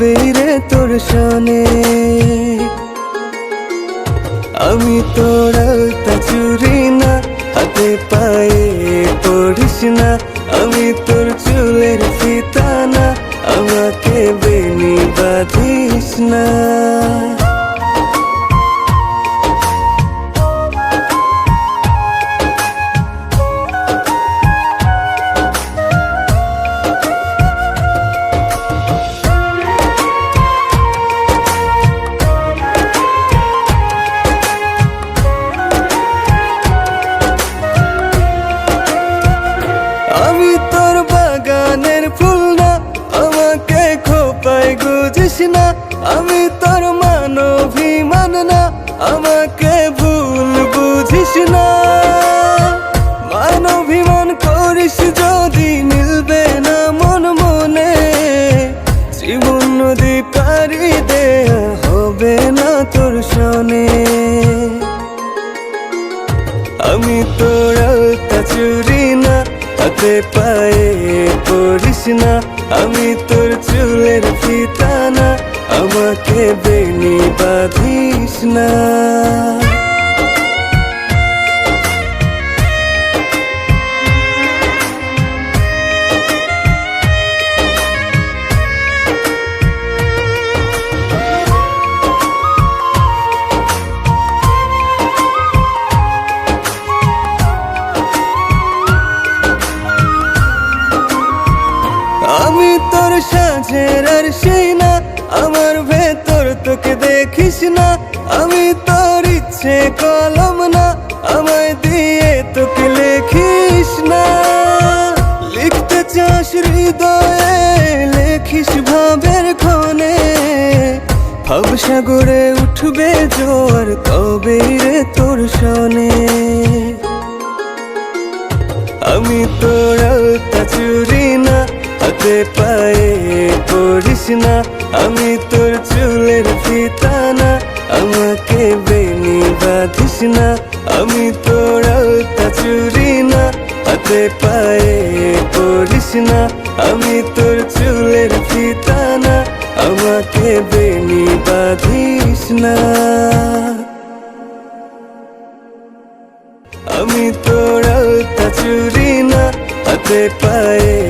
তবে রে তোর সনে। আমি তোর চুরি না, হাতে পায়ে পড়িস না। আমি তোর চুলের ফিতানা, আমাকে বেনি বাঁধিস না। হবে না তোর শোনে। আমি তোর চুরি না, হাতে পায়ে করিস না। আমি তোর চুলের ফিতানা, আমাকে বেনি বাঁধিস না। তোর সাজের আর না। আমার ভেতর তোকে দেখিস না। আমি তোর ইচ্ছে কলম না। আমায় দিয়ে তোকে লেখিস না। লিখতে চাস হৃদয়ে, লেখিস ভাবের ক্ষণে ভাবসাগরে উঠবে জোর তবে রে তোর শোনে। আমি তোর চুরি না। হাতে পায়ে পড়িস না। আমি তোর চুলের ফিতানা, আমাকে বেনি বাঁধিস না। আমি তোর আলতা চুরি না, হাতে পায়ে করিস না। আমি তোর চুলের ফিতানা, আমাকে বেনি বাঁধিস না। আমি তোর আলতা চুরি না, হাতে পায়ে